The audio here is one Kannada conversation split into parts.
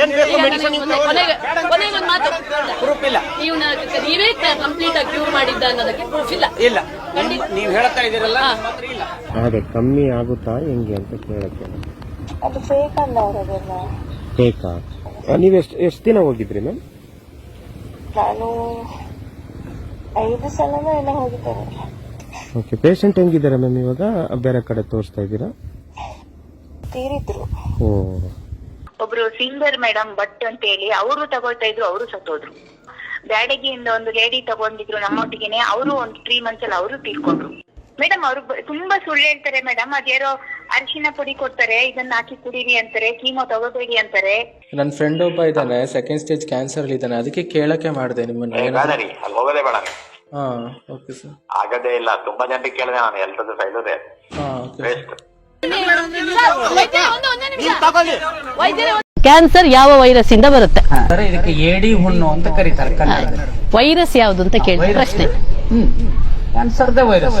ಏನ್ ಬೇಕು medicine ಕೊನೆಗೆ ಕೊನೆಗೆ ಒಂದು ಮಾತು ಪ್ರೂಫ್ ಇಲ್ಲ. ನೀವು ನೀವೇ ಕಂಪ್ಲೀಟ್ ಆಗಿ ಕ್ಯೂರ್ ಮಾಡಿದ್ದ ಅನ್ನೋದಕ್ಕೆ ಪ್ರೂಫ್ ಇಲ್ಲ. ಇಲ್ಲ. ನೀವ್ ಹೇಳ್ತಾ ಇದೀರಲ್ಲ. ನಿಮ್ಮ ಹತ್ರ ಇಲ್ಲ. ಅದೇ ಕಮ್ಮಿ ಆಗುತ್ತಾ ಹೆಂಗೆ ಅಂತ ಕೇಳಕ್ಕೆ? ಅದು ಫೇಕ್ ಅಂದವರದೆಲ್ಲ ಬೇಕಾ ನೀವು ಎಷ್ಟು ಎಷ್ಟು ದಿನ ಹೋಗಿದ್ರಿ ಮ್ಯಾಮ್ ನಾನು ಐದು ಸಲನೂ ಏನೋ ಹೋಗಿದ್ದೇನೆ ಓಕೆ ಪೇಷಂಟ್ ಹೆಂಗಿದ್ದಾರೆ ಮ್ಯಾಮ್ ಇವಾಗ? ಬೇರೆ ಕಡೆ ತೋರಿಸ್ತಾ ಇದ್ದೀರಾ? ತೀರಿದ್ರು. ಓ. ಒಬ್ರು ಸಿಂಗರ್ ಮೇಡಮ್ ಭಟ್ ಅಂತ ಹೇಳಿ ಅವರು ತಗೊಳ್ತಾ ಇದ್ರು ಅವರು ಸತ್ತೋದ್ರು. ಬ್ಯಾಡಗಿಯಿಂದ ಒಂದು ಲೇಡಿ ತಗೊಂಡಿದ್ರು ನಮ್ಮೊಟ್ಟಿಗೆನೆ ಅವರು ಒಂದು ತ್ರೀ ಮಂತ್ಸ್ ಅಲ್ಲಿ ಅವರು ತೀರ್ಕೊಂಡ್ರು. ಮೇಡಮ್ ಅವರು ತುಂಬಾ ಸುಳ್ಳು ಹೇಳ್ತಾರೆ ಮೇಡಮ್ ಅದೇರೋ ಅರಿಶಿನ ಪುಡಿ ಕೊಡ್ತಾರೆ ಇದನ್ನ ಹಾಕಿ ಕುಡಿರಿ ಅಂತಾರೆ ಕೀಮೋ ತಗೋಬೇಡಿ ಅಂತಾರೆ. ನನ್ನ ಫ್ರೆಂಡ್ ಒಬ್ಬ ಇದ್ದಾನೆ ಸೆಕೆಂಡ್ ಸ್ಟೇಜ್ ಕ್ಯಾನ್ಸರ್ ಇದ್ದಾನೆ. ಅದಕ್ಕೆ ಕೇಳಕ್ಕೆ ಮಾಡಿದೆ ನಿಮ್ಮನ್ನ. ಬೇಡ ಏನಾದ್ರು ರೀ ಅಲ್ಲಿ ಹೋಗೋದೇ ಬೇಡ ನೀವು. ಹಾ ಓಕೆ ಸರ್ ಆಗದೇ ಇಲ್ಲ. ತುಂಬಾ ಜನರಿಗೆ ಕೇಳಿದೆ ನಾನು ಎಲ್ರದ್ದು ಫೈಲುದೆ ಇದೆ ಓಕೆ ವೇಸ್ಟ್ ಕ್ಯಾನ್ಸರ್ ಯಾವ ವೈರಸ್ ಇಂದ ಬರುತ್ತೆ? ಸರ್ ಇದಕ್ಕೆ ಏಡಿ ಹುಣ್ಣು ಅಂತ ಕರೀತಾರೆ ಕನ್ನಡದಲ್ಲಿ. ವೈರಸ್ ಯಾವುದು ಅಂತ ಕೇಳಿ ಪ್ರಶ್ನೆ. ಕ್ಯಾನ್ಸರ್ದೇ ವೈರಸ್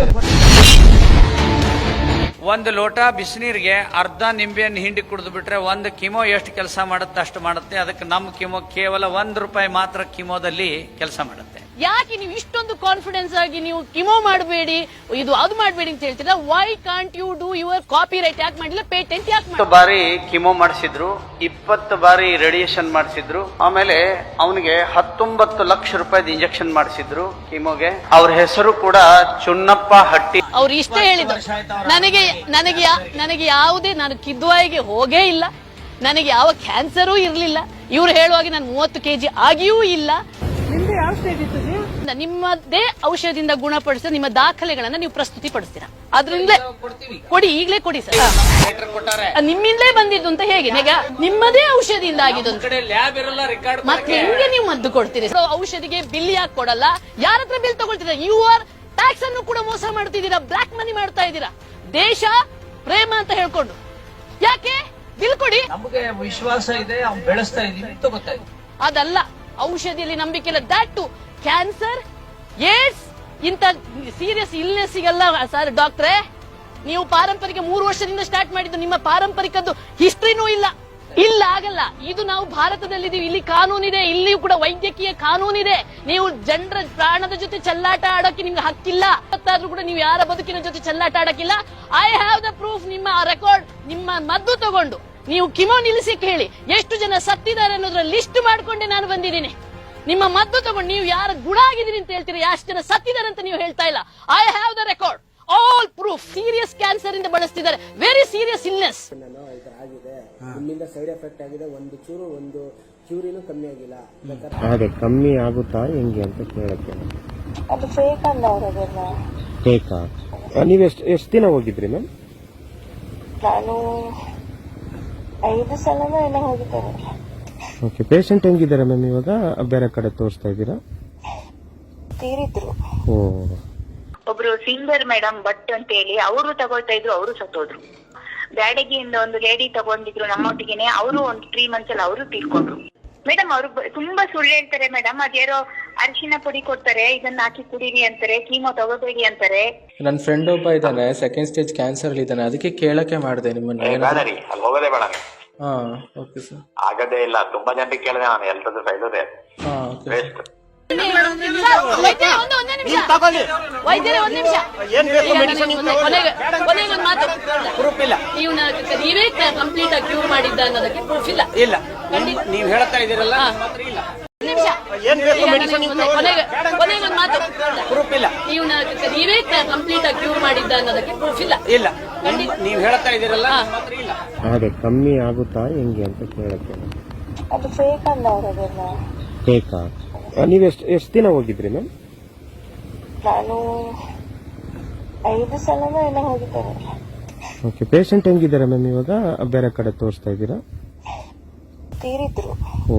ಒಂದು ಲೋಟ ಬಿಸಿನೀರಿಗೆ ಅರ್ಧ ನಿಂಬೆಯನ್ನು ಹಿಂಡಿ ಕುಡಿದು ಬಿಟ್ರೆ ಒಂದು ಕಿಮೋ ಎಷ್ಟು ಕೆಲಸ ಮಾಡುತ್ತೆ ಅಷ್ಟು ಮಾಡುತ್ತೆ. ಅದಕ್ಕೆ ನಮ್ಮ ಕಿಮೋ ಕೇವಲ ಒಂದು ರೂಪಾಯಿ ಮಾತ್ರ ಕಿಮೋದಲ್ಲಿ ಕೆಲಸ ಮಾಡುತ್ತೆ. ಯಾಕೆ ನೀವು ಇಷ್ಟೊಂದು ಕಾನ್ಫಿಡೆನ್ಸ್ ಆಗಿ ನೀವು ಕಿಮೋ ಮಾಡಬೇಡಿ? ಇದು ಅದು ಮಾಡಬೇಡಿ ಅಂತ ಹೇಳ್ತೀರಾ? Why can't you do your copyright ಯಾಕೆ ಮಾಡಿಲ್ಲ ಪೇಟೆಂಟ್ ಯಾಕೆ ಮಾಡಿ ಬಾರಿ ಕಿಮೋ ಮಾಡಿಸಿದ್ರು ಇಪ್ಪತ್ತು ಬಾರಿ ರೇಡಿಯೇಷನ್ ಮಾಡಿಸಿದ್ರು ಆಮೇಲೆ ಅವನಿಗೆ ಹತ್ತೊಂಬತ್ತು ಲಕ್ಷ ರೂಪಾಯಿ ಇಂಜೆಕ್ಷನ್ ಮಾಡಿಸಿದ್ರು ಕಿಮೋಗೆ. ಅವ್ರ ಹೆಸರು ಕೂಡ ಚುನ್ನಪ್ಪ ಹಟ್ಟಿ. ಅವ್ರು ಇಷ್ಟೇ ಹೇಳಿದ್ರು. ನನಗೆ ನನಗೆ ನನಗೆ ಯಾವುದೇ ನಾನು ಕಿದ್ವಾಯಿಗೆ ಹೋಗೇ ಇಲ್ಲ. ನನಗೆ ಯಾವ ಕ್ಯಾನ್ಸರೂ ಇರಲಿಲ್ಲ. ಇವ್ರು ಹೇಳುವಾಗ ನಾನು ಮೂವತ್ತು ಕೆಜಿ ಆಗಿಯೂ ಇಲ್ಲ. ನಿಮ್ಮದೇ ಔಷಧದಿಂದ ಗುಣಪಡಿಸಿದ ನಿಮ್ಮ ದಾಖಲೆಗಳನ್ನ ನೀವು ಪ್ರಸ್ತುತಿ ಪಡಿಸ್ತೀರಾ ಅದ್ರಿಂದಲೇ ಕೊಡಿ ಈಗಲೇ ಕೊಡಿ ಸರ್. ನಿಮ್ಮಿಂದಲೇ ಬಂದಿದ್ದು ಅಂತ ಹೇಗೆ? ಈಗ ನಿಮ್ಮದೇ ಔಷಧಿಯಿಂದ ಆಗಿದ್ದು ಅಂತ. ಲ್ಯಾಬ್ ಇರಲ್ಲ ರೆಕಾರ್ಡ್ ಮತ್ತೆ ಹೆಂಗೆ ನೀವು ಮದ್ದು ಕೊಡ್ತೀರಿ? So, ಔಷಧಿಗೆ ಬಿಲ್ ಯಾಕೆ ಕೊಡಲ್ಲ? ಯಾರ ಹತ್ರ ಬಿಲ್ ತಗೊಳ್ತೀರಾ ಯು ಆರ್ ಟ್ಯಾಕ್ಸ್ ಅನ್ನು ಕೂಡ ಮೋಸ ಮಾಡ್ತಿದ್ದೀರಾ? ಬ್ಲಾಕ್ ಮನಿ ಮಾಡ್ತಾ ಇದ್ದೀರಾ? ದೇಶ ಪ್ರೇಮ ಅಂತ ಹೇಳ್ಕೊಂಡು. ಯಾಕೆ? ಬಿಲ್ ಕೊಡಿ. ನಮಗೆ ವಿಶ್ವಾಸ ಇದೆ ಅವ್ನು ಬೆಳೆಸ್ತಾ ಇದೀವಿ ಅದಲ್ಲ. ಔಷಧಿಯಲ್ಲಿ ನಂಬಿಕೆ ಇಲ್ಲ. ದಟ್ ಕ್ಯಾನ್ಸರ್ ಏಡ್ಸ್ ಇಂಥ ಸೀರಿಯಸ್ ಇಲ್ನೆಸ್ಸಿಗೆಲ್ಲ ಸರ್ ಡಾಕ್ಟ್ರೆ ನೀವು ಪಾರಂಪರಿಕ ಮೂರು ವರ್ಷದಿಂದ ಸ್ಟಾರ್ಟ್ ಮಾಡಿದ್ದು, ನಿಮ್ಮ ಪಾರಂಪರಿಕದ್ದು ಹಿಸ್ಟ್ರಿನೂ ಇಲ್ಲ. ಇಲ್ಲ, ಆಗಲ್ಲ. ಇದು ನಾವು ಭಾರತದಲ್ಲಿದ್ದೀವಿ. ಇಲ್ಲಿ ಕಾನೂನಿದೆ. ಇಲ್ಲಿಯೂ ಕೂಡ ವೈದ್ಯಕೀಯ ಕಾನೂನಿದೆ. ನೀವು ಜನರ ಪ್ರಾಣದ ಜೊತೆ ಚಲ್ಲಾಟ ಆಡೋಕೆ ನಿಮ್ಗೆ ಹಕ್ಕಿಲ್ಲ. ಮತ್ತಾದ್ರೂ ಕೂಡ ನೀವು ಯಾರ ಬದುಕಿನ ಜೊತೆ ಚೆಲ್ಲಾಟ ಆಡಕ್ಕಿಲ್ಲ ಐ ಹ್ಯಾವ್ ದ ಪ್ರೂಫ್ ನಿಮ್ಮ ರೆಕಾರ್ಡ್ ನಿಮ್ಮ ಮದ್ದು ತಗೊಂಡು. ನೀವು ಕಿಮೋ ನಿಲ್ಲಿಸಿಕ್ ಹೇಳಿ ಎಷ್ಟು ಜನ ಸತ್ತಿದ್ದಾರೆ ಅನ್ನೋದ್ರ ಲಿಸ್ಟ್ ಮಾಡ್ಕೊಂಡೆ ನಾನು ಬಂದಿದ್ದೀನಿ. ನಿಮ್ಮ ಮದ್ದು ತಗೊಂಡು ನೀವು ಯಾರ ಗುಣ ಆಗಿದ್ದೀನಿ ಅಂತ ಹೇಳ್ತೀರಿ ಎಷ್ಟು ಜನ ಸತ್ತಿದ್ದಾರೆ ಅಂತ ನೀವು ಹೇಳ್ತಾ ಇಲ್ಲ. I have the record all proof serious cancer ಇಂದ ಬಳಸ್ತಿದ್ದಾರೆ. ವೆರಿ ಸೀರಿಯಸ್ ಇಲ್ನೆಸ್ ನಿಮ್ಮಿಂದ ಸೈಡ್ ಎಫೆಕ್ಟ್ ಆಗಿದೆ. ಒಂದು ಚೂರು ಒಂದು ಕ್ಯೂರಿನೂ ಕಮ್ಮಿ ಆಗಿಲ್ಲ. ಅದೇ ಕಮ್ಮಿ ಆಗುತ್ತಾ ಹೆಂಗೆ ಅಂತ ಕೇಳಕ್ಕೆ? ಅದು ಫೇಕ್ ಅಲ್ಲ ಅವರದೆಲ್ಲ. ಫೇಕಾ ನೀವು ಎಷ್ಟು ಎಷ್ಟು ದಿನ ಹೋಗಿದ್ರಿ ಮ್ಯಾಮ್ ನಾನು ಐದು ಸಲನೂ ಏನೋ ಹೋಗಿದ್ದೇನೆ ಓಕೆ ಪೇಷಂಟ್ ಹೆಂಗಿದ್ದಾರೆ ಮ್ಯಾಮ್ ಇವಾಗ? ಬೇರೆ ಕಡೆ ತೋರಿಸ್ತಾ ಇದ್ದೀರಾ? ತೀರಿದ್ರು. ಓ. ಒಬ್ರು ಸಿಂಗರ್ ಮೇಡಮ್ ಭಟ್ ಅಂತ ಹೇಳಿ ಅವರು ತಗೊಳ್ತಾ ಇದ್ರು ಅವರು ಸತ್ತೋದ್ರು. ಬ್ಯಾಡಗಿಯಿಂದ ಒಂದು ಲೇಡಿ ತಗೊಂಡಿದ್ರು ನಮ್ಮೊಟ್ಟಿಗೆನೆ ಅವರು ಒಂದು ತ್ರೀ ಮಂತ್ಸ್ ಅಲ್ಲಿ ಅವರು ತೀರ್ಕೊಂಡ್ರು. ಮೇಡಮ್ ಅವರು ತುಂಬಾ ಸುಳ್ಳು ಹೇಳ್ತಾರೆ ಮೇಡಮ್ ಅದೇನೋ ಅರಿಶಿನ ಪುಡಿ ಕೊಡ್ತಾರೆ ಇದನ್ನ ಹಾಕಿ ಕುಡೀರಿ ಅಂತಾರೆ ಕೀಮೋ ತಗೋಬೇಡಿ ಅಂತಾರೆ. ನನ್ನ ಫ್ರೆಂಡ್ ಒಬ್ಬ ಇದ್ದಾನೆ ಸೆಕೆಂಡ್ ಸ್ಟೇಜ್ ಕ್ಯಾನ್ಸರ್ ಇದ್ದಾನೆ ಅದಕ್ಕೆ ಕೇಳಕ್ಕೆ ಮಾಡಿದೆ ನಿಮ್ಮನ್ನ. ಬೇಡ ಏನಾದ್ರು ರೀ ಅಲ್ಲಿ ಹೋಗೋದೇ ಬೇಡ ನೀವು. ಹಾ ಓಕೆ ಸರ್ ಆಗದೇ ಇಲ್ಲ ತುಂಬಾ ಜನರಿಗೆ ಕೇಳಿದೆ ನಾನು ಎಲ್ರದ್ದು ಫೈಲುದೆ ಹಾ ಓಕೆ ವೇಸ್ಟ್ ವೈದ್ಯರೇ, ಒಂದು ಒಂದೇ ನಿಮಿಷ ನೀವ್ ತಗೊಳ್ಳಿ. ವೈದ್ಯರೇ ಒಂದು ನಿಮಿಷ. ಏನ್ ಬೇಕು? ಈಗ medicine ನನಗೆ ನೀವು ಒಂದು- ತಗೊಳ್ಳಿ. ಕೊನೆಗೆ ಕೊನೆಗೆ ಒಂದು ಮಾತು. ಪ್ರೂಫ್ ಇಲ್ಲ. ನೀವು ನೀವೇ ಕಂಪ್ಲೀಟ್ ಆಗಿ ಕ್ಯೂರ್ ಮಾಡಿದ್ದ ಅನ್ನೋದಕ್ಕೆ ಪ್ರೂಫ್ ಇಲ್ಲ. ಇಲ್ಲ. ಖಂಡಿತ. ನೀವ್ ಹೇಳ್ತಾ ಇದೀರಲ್ಲ ಹಾ. ಇಲ್ಲ. ಕೊನೆಗೆ ಕೊನೆಗೆ ಒಂದು ಮಾತು. ಪ್ರೂಫ್ ಇಲ್ಲ. ನೀವು ನೀವೇ ಕಂಪ್ಲೀಟ್ ಆಗಿ ಕ್ಯೂರ್ ಮಾಡಿದ್ದ ಅನ್ನೋದಕ್ಕೆ ಪ್ರೂಫ್ ಇಲ್ಲ. ಇಲ್ಲ. ಖಂಡಿತ. ಹೇಳ್ತಾ ಇದೀರಲ್ಲ ಹಾ. ಇಲ್ಲ. ಅದೇ ಕಮ್ಮಿ ಆಗುತ್ತಾ ಹೆಂಗೆ ಅಂತ ಕೇಳಕ್ಕೆ? ಅದು ಫೇಕ್ ಬೇಕಾ ನೀವು ಎಷ್ಟು ಎಷ್ಟು ದಿನ ಹೋಗಿದ್ರಿ ಮ್ಯಾಮ್ ನಾನು ಐದು ಸಲನೂ ಏನೋ ಹೋಗಿದ್ದೇನೆ ಓಕೆ ಪೇಷಂಟ್ ಹೆಂಗಿದ್ದಾರೆ ಮ್ಯಾಮ್ ಇವಾಗ? ಬೇರೆ ಕಡೆ ತೋರಿಸ್ತಾ ಇದ್ದೀರಾ? ತೀರಿದ್ರು. ಓ.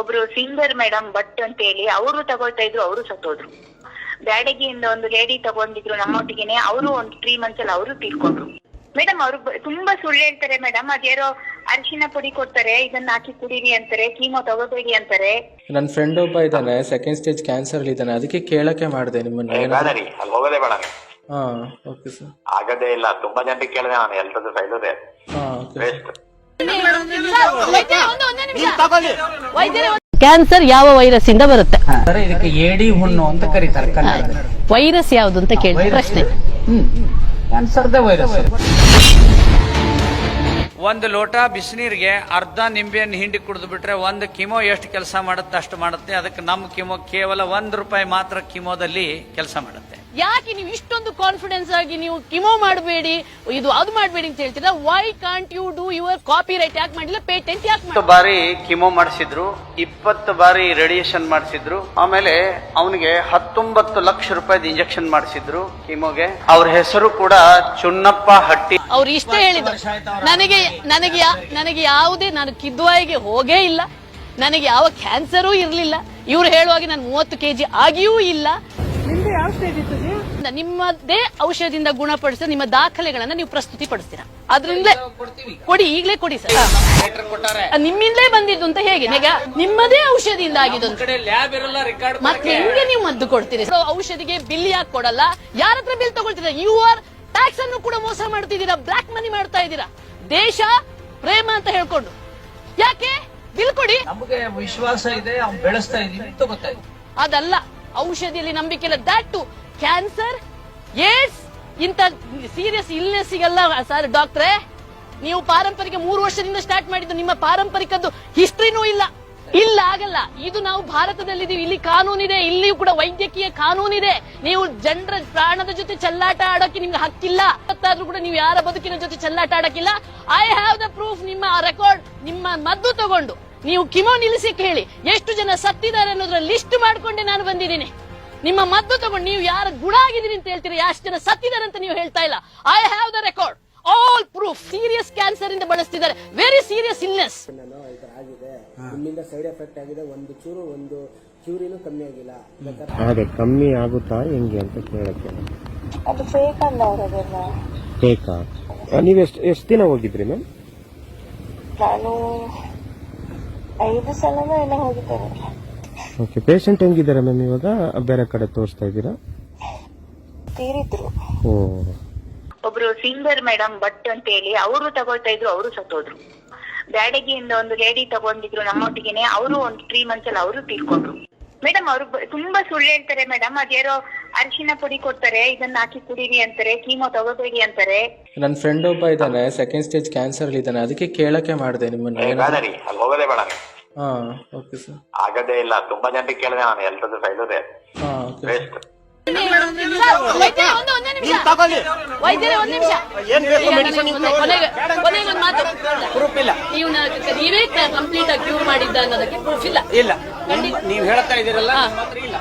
ಒಬ್ರು ಸಿಂಗರ್ ಮೇಡಮ್ ಭಟ್ ಅಂತ ಹೇಳಿ ಅವರು ತಗೊಳ್ತಾ ಇದ್ರು ಅವರು ಸತ್ತೋದ್ರು. ಬ್ಯಾಡಗಿಯಿಂದ ಒಂದು ಲೇಡಿ ತಗೊಂಡಿದ್ರು ನಮ್ಮೊಟ್ಟಿಗೆನೆ ಅವರು ಒಂದು ತ್ರೀ ಮಂತ್ಸ್ ಅಲ್ಲಿ ಅವರು ತೀರ್ಕೊಂಡ್ರು. ಮೇಡಮ್ ಅವರು ತುಂಬಾ ಸುಳ್ಳು ಹೇಳ್ತಾರೆ ಮೇಡಮ್ ಅದೇರೋ ಅರಿಶಿನ ಪುಡಿ ಕೊಡ್ತಾರೆ ಇದನ್ನ ಹಾಕಿ ಕುಡಿರಿ ಅಂತಾರೆ ಕೀಮೋ ತಗೋಬೇಡಿ ಅಂತಾರೆ. ನನ್ನ ಫ್ರೆಂಡ್ ಒಬ್ಬ ಇದ್ದಾನೆ ಸೆಕೆಂಡ್ ಸ್ಟೇಜ್ ಕ್ಯಾನ್ಸರ್ ಇದ್ದಾನೆ. ಅದಕ್ಕೆ ಕೇಳಕ್ಕೆ ಮಾಡಿದೆ ನಿಮ್ಮನ್ನ. ಬೇಡ ಏನಾದ್ರು ರೀ ಅಲ್ಲಿ ಹೋಗೋದೇ ಬೇಡ ನೀವು. ಹಾ ಓಕೆ ಸರ್ ಆಗದೇ ಇಲ್ಲ. ತುಂಬಾ ಜನರಿಗೆ ಕೇಳಿದೆ ನಾನು ಎಲ್ರದ್ದು ಫೈಲುದೆ ಹಾ ಓಕೆ ವೇಸ್ಟ್ ಕ್ಯಾನ್ಸರ್ ಯಾವ ವೈರಸ್ ಇಂದ ಬರುತ್ತೆ? ಸರ್ ಇದಕ್ಕೆ ಏಡಿ ಹುಣ್ಣು ಅಂತ ಕರೀತಾರೆ ವೈರಸ್ ಯಾವುದು ಅಂತ ಕೇಳಿ ಪ್ರಶ್ನೆ. ಒಂದ್ ಕ್ಯಾನ್ಸರ್ದೇ ವೈರಸ್ ಒಂದು ಲೋಟ ಬಿಸಿನೀರಿಗೆ ಅರ್ಧ ನಿಂಬೆಯನ್ನು ಹಿಂಡಿ ಕುಡಿದು ಬಿಟ್ರೆ ಒಂದು ಕಿಮೋ ಎಷ್ಟು ಕೆಲಸ ಮಾಡುತ್ತೆ ಅಷ್ಟು ಮಾಡುತ್ತೆ. ಅದಕ್ಕೆ ನಮ್ಮ ಕಿಮೋ ಕೇವಲ ಒಂದ್ ರೂಪಾಯಿ ಮಾತ್ರ ಕಿಮೋದಲ್ಲಿ ಕೆಲಸ ಮಾಡುತ್ತೆ. ಯಾಕೆ ನೀವು ಇಷ್ಟೊಂದು ಕಾನ್ಫಿಡೆನ್ಸ್ ಆಗಿ ನೀವು ಕಿಮೋ ಮಾಡಬೇಡಿ? ಇದು ಅದು ಮಾಡಬೇಡಿ ಅಂತ ಹೇಳ್ತೀರಾ? Why can't you do your copyright ಯಾಕೆ ಮಾಡಿಲ್ಲ ಪೇಟೆಂಟ್ ಯಾಕೆ ಮಾಡಿ ಬಾರಿ ಕಿಮೋ ಮಾಡಿಸಿದ್ರು ಇಪ್ಪತ್ತು ಬಾರಿ ರೇಡಿಯೇಷನ್ ಮಾಡಿಸಿದ್ರು ಆಮೇಲೆ ಅವನಿಗೆ ಹತ್ತೊಂಬತ್ತು ಲಕ್ಷ ರೂಪಾಯಿ ಇಂಜೆಕ್ಷನ್ ಮಾಡಿಸಿದ್ರು ಕಿಮೋಗೆ. ಅವ್ರ ಹೆಸರು ಕೂಡ ಚುನ್ನಪ್ಪ ಹಟ್ಟಿ. ಅವ್ರು ಇಷ್ಟೇ ಹೇಳಿದ್ರು. ನನಗೆ ನನಗೆ ನನಗೆ ಯಾವುದೇ ನಾನು ಕಿದ್ವಾಯಿಗೆ ಹೋಗೇ ಇಲ್ಲ. ನನಗೆ ಯಾವ ಕ್ಯಾನ್ಸರೂ ಇರಲಿಲ್ಲ. ಇವ್ರು ಹೇಳುವಾಗ ನಾನು ಮೂವತ್ತು ಕೆಜಿ ಆಗಿಯೂ ಇಲ್ಲ. ನಿಮ್ಮದೇ ಔಷಧದಿಂದ ಗುಣಪಡಿಸಿದ ನಿಮ್ಮ ದಾಖಲೆಗಳನ್ನ ನೀವು ಪ್ರಸ್ತುತಿ ಪಡಿಸ್ತೀರಾ ಅದ್ರಿಂದಲೇ ಕೊಡಿ ಈಗಲೇ ಕೊಡಿ ಸರ್. ನಿಮ್ಮಿಂದಲೇ ಬಂದಿದ್ದು ಅಂತ ಹೇಗೆ? ಈಗ ನಿಮ್ಮದೇ ಔಷಧಿಯಿಂದ ಆಗಿದ್ದು ಅಂತ. ಕಡೆ ಲ್ಯಾಬ್ ಇರಲ್ಲ ರೆಕಾರ್ಡ್ ಮತ್ತೆ ಹೆಂಗೆ ನೀವು ಮದ್ದು ಕೊಡ್ತೀರಿ? So, ಔಷಧಿಗೆ ಬಿಲ್ ಯಾಕೆ ಕೊಡಲ್ಲ? ಯಾರ ಹತ್ರ ಬಿಲ್ ತಗೊಳ್ತೀರಾ ಯು ಆರ್ ಟ್ಯಾಕ್ಸ್ ಅನ್ನು ಕೂಡ ಮೋಸ ಮಾಡ್ತಿದ್ದೀರಾ? ಬ್ಲಾಕ್ ಮನಿ ಮಾಡ್ತಾ ಇದ್ದೀರಾ? ದೇಶ ಪ್ರೇಮ ಅಂತ ಹೇಳ್ಕೊಂಡು. ಯಾಕೆ? ಬಿಲ್ ಕೊಡಿ. ನಮಗೆ ವಿಶ್ವಾಸ ಇದೆ ಅವ್ನು ಬೆಳೆಸ್ತಾ ಇದೀವಿ ಅಂತ ಗೊತ್ತಾಯ್ತು ಅದಲ್ಲ. ಔಷಧಿಯಲ್ಲಿ ನಂಬಿಕೆ ಇಲ್ಲ. ದಟ್ ಟು ಕ್ಯಾನ್ಸರ್ ಏಡ್ಸ್ ಇಂತ ಸೀರಿಯಸ್ ಇಲ್ನೆಸ್ಸಿಗೆಲ್ಲ ಸರ್ ಡಾಕ್ಟ್ರೆ ನೀವು ಪಾರಂಪರಿಕ ಮೂರು ವರ್ಷದಿಂದ ಸ್ಟಾರ್ಟ್ ಮಾಡಿದ್ದು, ನಿಮ್ಮ ಪಾರಂಪರಿಕದ್ದು ಹಿಸ್ಟ್ರಿನೂ ಇಲ್ಲ. ಇಲ್ಲ, ಆಗಲ್ಲ. ಇದು ನಾವು ಭಾರತದಲ್ಲಿದ್ದೀವಿ. ಇಲ್ಲಿ ಕಾನೂನಿದೆ. ಇಲ್ಲಿಯೂ ಕೂಡ ವೈದ್ಯಕೀಯ ಕಾನೂನಿದೆ. ನೀವು ಜನರ ಪ್ರಾಣದ ಜೊತೆ ಚೆಲ್ಲಾಟ ಆಡೋಕೆ ನಿಮ್ಗೆ ಹಕ್ಕಿಲ್ಲ. ಮತ್ತಾದ್ರೂ ಕೂಡ ನೀವು ಯಾರ ಬದುಕಿನ ಜೊತೆ ಚೆಲ್ಲಾಟ ಆಡೋಕ್ಕಿಲ್ಲ ಐ ಹ್ಯಾವ್ ದ ಪ್ರೂಫ್ ನಿಮ್ಮ ರೆಕಾರ್ಡ್ ನಿಮ್ಮ ಮದ್ದು ತಗೊಂಡು. ನೀವು ಕಿಮೋ ನಿಲ್ಲಿಸಿ ಕೇಳಿ. ಎಷ್ಟು ಜನ ಸತ್ತಿದ್ದಾರೆ ಅನ್ನೋದ್ರ ಲಿಸ್ಟ್ ಮಾಡ್ಕೊಂಡೆ ನಾನು ಬಂದಿದ್ದೀನಿ. ನಿಮ್ಮ ಮದ್ದು ತಗೊಂಡು ನೀವು ಯಾರ ಗುಣ ಆಗಿದ್ದೀರಿ ಅಂತ ಹೇಳ್ತೀರಿ ಎಷ್ಟು ಜನ ಸತ್ತಿದ್ದಾರೆ ಅಂತ ನೀವು ಹೇಳ್ತಾ ಇಲ್ಲ. I have the record all proof serious cancer ಇಂದ ಬಳಸ್ತಿದ್ದಾರೆ. ವೆರಿ ಸೀರಿಯಸ್ ಇಲ್ನೆಸ್ ಆಗಿದೆ. ನಿಮ್ಮಿಂದ ಸೈಡ್ ಎಫೆಕ್ಟ್ ಆಗಿದೆ. ಒಂದು ಚೂರು ಒಂದು ಕ್ಯೂರಿನೂ ಕಮ್ಮಿ ಆಗಿಲ್ಲ. ಅದೇ ಕಮ್ಮಿ ಆಗುತ್ತಾ ಹೆಂಗೆ ಅಂತ ಕೇಳಕ್ಕೆ? ಅದು ಫೇಕ್ ಅವರದೆಲ್ಲ ಬೇಕಾ ನೀವು ಎಷ್ಟು ಎಷ್ಟು ದಿನ ಹೋಗಿದ್ರಿ ಮ್ಯಾಮ್ ನಾನು ಐದು ಸಲನೂ ಎಲ್ಲ ಹೋಗಿದ್ದೇನೆ ಓಕೆ ಪೇಷಂಟ್ ಹೆಂಗಿದ್ದಾರೆ ಮ್ಯಾಮ್ ಇವಾಗ? ಬೇರೆ ಕಡೆ ತೋರಿಸ್ತಾ ಇದ್ದೀರಾ? ತೀರಿದ್ರು. ಓ. ಒಬ್ರು ಸಿಂಗರ್ ಮೇಡಮ್ ಭಟ್ ಅಂತ ಹೇಳಿ ಅವರು ತಗೊಳ್ತಾ ಇದ್ರು ಅವರು ಸತ್ತೋದ್ರು. ಬ್ಯಾಡಗಿಯಿಂದ ಒಂದು ಲೇಡಿ ತಗೊಂಡಿದ್ರು ನಮ್ಮೊಟ್ಟಿಗೆನೆ ಅವರು ಒಂದು ತ್ರೀ ಮಂತ್ಸ್ ಅಲ್ಲಿ ಅವರು ತೀರ್ಕೊಂಡ್ರು. ಮೇಡಮ್ ಅವರು ತುಂಬಾ ಸುಳ್ಳು ಹೇಳ್ತಾರೆ ಮೇಡಮ್ ಅದ್ಯಾರೋ ಅರಿಶಿನ ಪುಡಿ ಕೊಡ್ತಾರೆ ಇದನ್ನ ಹಾಕಿ ಕುಡೀರಿ ಅಂತಾರೆ ಕೀಮೋ ತಗೋಬೇಡಿ ಅಂತಾರೆ. ನನ್ನ ಫ್ರೆಂಡ್ ಒಬ್ಬ ಇದ್ದಾನೆ ಸೆಕೆಂಡ್ ಸ್ಟೇಜ್ ಕ್ಯಾನ್ಸರ್ ಇದ್ದಾನೆ ಅದಕ್ಕೆ ಕೇಳಕ್ಕೆ ಮಾಡಿದೆ ನಿಮ್ಮನ್ನ. ಏ, ಏನಾದ್ರು- ಬೇಡ ರೀ ಅಲ್ಲಿ ಹೋಗೋದೇ ಬೇಡ ನೀವು ಹಾ ಓಕೆ ಸರ್ ಆಗದೇ ಇಲ್ಲ ತುಂಬಾ ಜನರಿಗೆ ಕೇಳಿದೆ ನಾನು ಎಲ್ರದ್ದು ಫೈಲುದೇ ಹಾ ಓಕೆ ವೇಸ್ಟ್ ವೈದ್ಯರೇ ಒಂದು ಒಂದೇ ನಿಮಿಷ ತಗೊಳ್ಳಿ. ವೈದ್ಯರೇ ಒಂದು ನಿಮಿಷ. ಏನ್ ಬೇಕು ಈಗ medicine ನನಗೆ ಕೊನೆಗೆ ಕೊನೆಗೆ ಒಂದು ಮಾತು. ಪ್ರೂಫ್ ಇಲ್ಲ. ನೀವು ಕಂಪ್ಲೀಟ್ ಆಗಿ ಕ್ಯೂರ್ ಮಾಡಿದ್ದ ಅನ್ನೋದಕ್ಕೆ ಪ್ರೂಫ್ ಇಲ್ಲ. ಇಲ್ಲ. ಖಂಡಿತ. ನೀವು ಹೇಳ್ತಾ ಇದ್ದೀರಲ್ಲ. ಇಲ್ಲ.